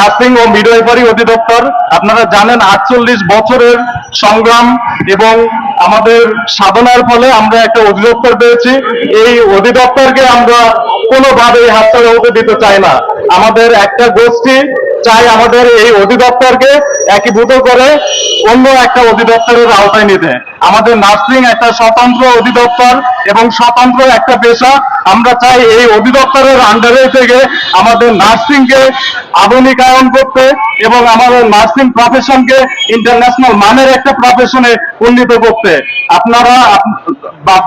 Nursing ও midwifery অধিদপ্তর। আপনারা জানেন আটচল্লিশ বছরের সংগ্রাম এবং আমাদের সাধনার ফলে আমরা একটা অধিদপ্তর পেয়েছি। এই অধিদপ্তরকে আমরা কোনোভাবেই হাতছাড়া হতে দিতে চাই না। আমাদের একটা গোষ্ঠী চাই আমাদের এই অধিদপ্তরকে একীভূত করে অন্য একটা অধিদপ্তরের আওতায় নিতে। আমাদের নার্সিং একটা স্বতন্ত্র অধিদপ্তর এবং স্বতন্ত্র একটা পেশা। আমরা চাই এই অধিদপ্তরের আন্ডারে থেকে আমাদের নার্সিংকে আধুনিকায়ন করতে এবং আমাদের নার্সিং প্রফেশনকে ইন্টারন্যাশনাল মানের একটা প্রফেশনে উন্নীত করতে। আপনারা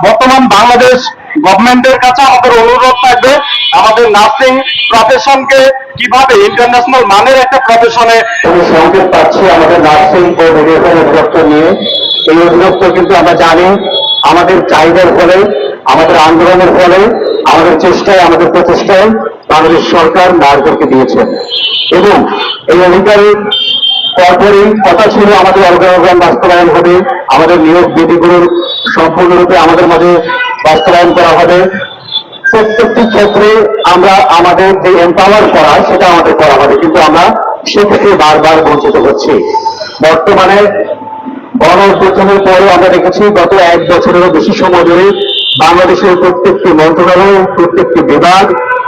বর্তমান বাংলাদেশ গভর্নমেন্টের কাছে আমাদের অনুরোধ থাকবে, আমাদের নার্সিং প্রফেশনকে কীভাবে ইন্টারন্যাশনাল মানের একটা প্রফেশনে আমি সংকেত পাচ্ছি আমাদের নার্সিং ও মেডিকেল অধিদপ্তর নিয়ে। এই অধিদপ্তর কিন্তু আমরা জানি আমাদের চাহিদার ফলে, আমাদের আন্দোলনের ফলে আমাদের চেষ্টায়, আমাদের প্রচেষ্টায় বাংলাদেশ সরকার নারীদেরকে দিয়েছেন এবং এই অধিকারের পরপরই কথা ছিল আমাদের অর্গানোগ্রাম বাস্তবায়ন হবে, আমাদের নিয়োগ বিধিগুলোর সম্পূর্ণরূপে আমাদের মাঝে বাস্তবায়ন করা হবে। প্রত্যেকটি ক্ষেত্রে আমরা আমাদের যে এম্পাওয়ার করা, সেটা আমাদের করা হবে, কিন্তু আমরা সেক্ষেত্রে বারবার বঞ্চিত হচ্ছি। বর্তমানে গণ পরে আমরা দেখেছি, গত এক বছরেরও বেশি সময় ধরে বাংলাদেশের প্রত্যেকটি মন্ত্রণালয়, প্রত্যেকটি বিভাগ,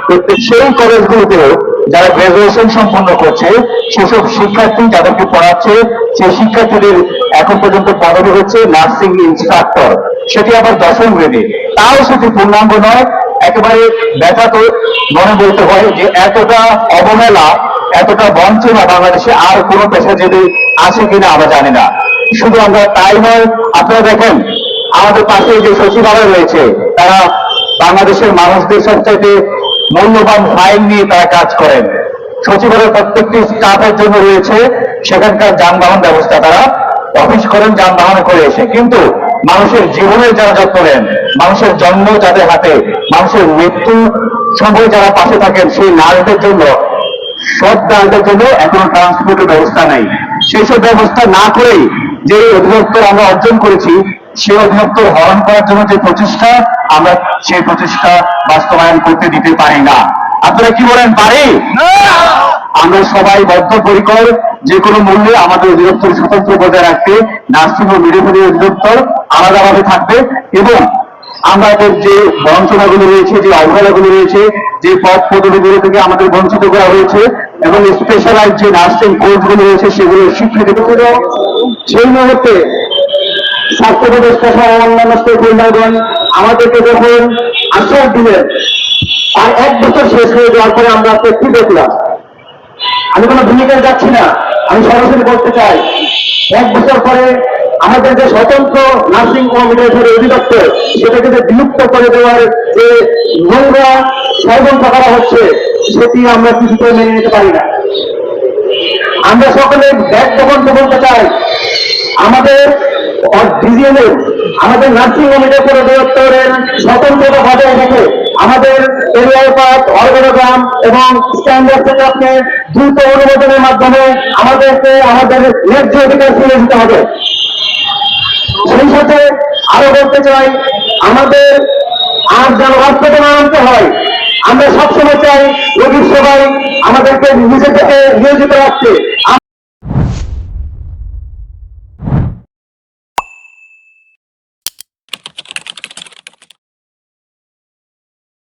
প্রত্যেক সেই কলেজগুলোতেও যারা গ্রাজুয়েশন সম্পন্ন করছে, সেসব শিক্ষার্থী যাদেরকে পড়াচ্ছে, সেই শিক্ষার্থীদের এখন পর্যন্ত পদবি হচ্ছে নার্সিং ইনস্ট্রাক্টর সেটি আবার দশম গ্রেডে। তাও সেটি পূর্ণাঙ্গ নয়। একেবারে ব্যথা তো মনে বলতে হয় যে এতটা অবহেলা, এতটা বঞ্চনা বাংলাদেশে আর কোনো পেশা যদি আছে কিনা আমরা জানি না। শুধু আমরা তাই নয়, আপনারা দেখেন আমাদের পাশে যে সচিবালয় রয়েছে, তারা বাংলাদেশের মানুষদের সবচাইতে মূল্যবান ফাইল নিয়ে তারা কাজ করেন। সচিবালয়ের প্রত্যেকটি স্টাফের জন্য রয়েছে সেখানকার যানবাহন ব্যবস্থা। তারা অফিস করেন, যানবাহনে করে এসে। কিন্তু মানুষের জীবনের যারা যত্ন নেন, মানুষের জন্ম যাদের হাতে, মানুষের মৃত্যু সময় যারা পাশে থাকেন, সেই নারীদের জন্য সব নারীদের জন্য এখনও ট্রান্সপোর্টের ব্যবস্থা নেই। সেই সব ব্যবস্থা না করেই যে অধিদপ্তর আমরা অর্জন করেছি সেই অধিদপ্তর হরণ করার জন্য যে প্রচেষ্টা আমরা সেই প্রচেষ্টা বাস্তবায়ন করতে দিতে পারি না। আপনারা কি বলেন পারি? আমরা সবাই বদ্ধপরিকর যে কোনো মূল্যে আমাদের অধিদপ্তর স্বতন্ত্র বজায় রাখতে নার্সিং ও মিডিয়ামের অধিদপ্তর আলাদাভাবে থাকবে এবং আমাদের যে বঞ্চনাগুলো রয়েছে যে অবহেলাগুলো রয়েছে যে পদ পদবিগুলো থেকে আমাদের বঞ্চিত করা হয়েছে এবং স্পেশালাইজ যে নার্সিং কোর্সগুলো রয়েছে সেগুলো স্বীকৃতি সেই মুহূর্তে স্বাস্থ্য সহ অন্যান্য স্টেক হোল্ডারগণ আমাদেরকে যখন আশ্বাস দিলেন, আর এক বছর শেষ হয়ে যাওয়ার পরে আমরা কি দেখলাম? আমি কোনো ভূমিকায় যাচ্ছি না। আমি সরাসরি বলতে চাই, এক বছর পরে আমাদের যে স্বতন্ত্র নার্সিং অধিদপ্তর, সেটাকে যে বিলুপ্ত করে দেওয়ার যে নোংরা ষড়যন্ত্র করা হচ্ছে, সেটি আমরা কিছুতে মেনে নিতে পারি না। আমরা সকলে ব্যাগ তখন বলতে চাই, আমাদের আমাদের নার্সিং হোম করে দপ্তরের স্বতন্ত্রতা বজায় রেখে আমাদের এরিয়ার অর্গানোগ্রাম এবং স্ট্যান্ডার্ড সেট আপনি দ্রুত অনুমোদনের মাধ্যমে আমাদেরকে আমাদের ন্যায্য অধিকার ফিরে দিতে হবে। সেই সাথে আরও বলতে চাই, আমাদের আর যেন বাস্তবতা আনতে হয়, আমরা সবসময় চাই রোগীর সবাই আমাদেরকে নিজে থেকে নিয়োজিত রাখতে।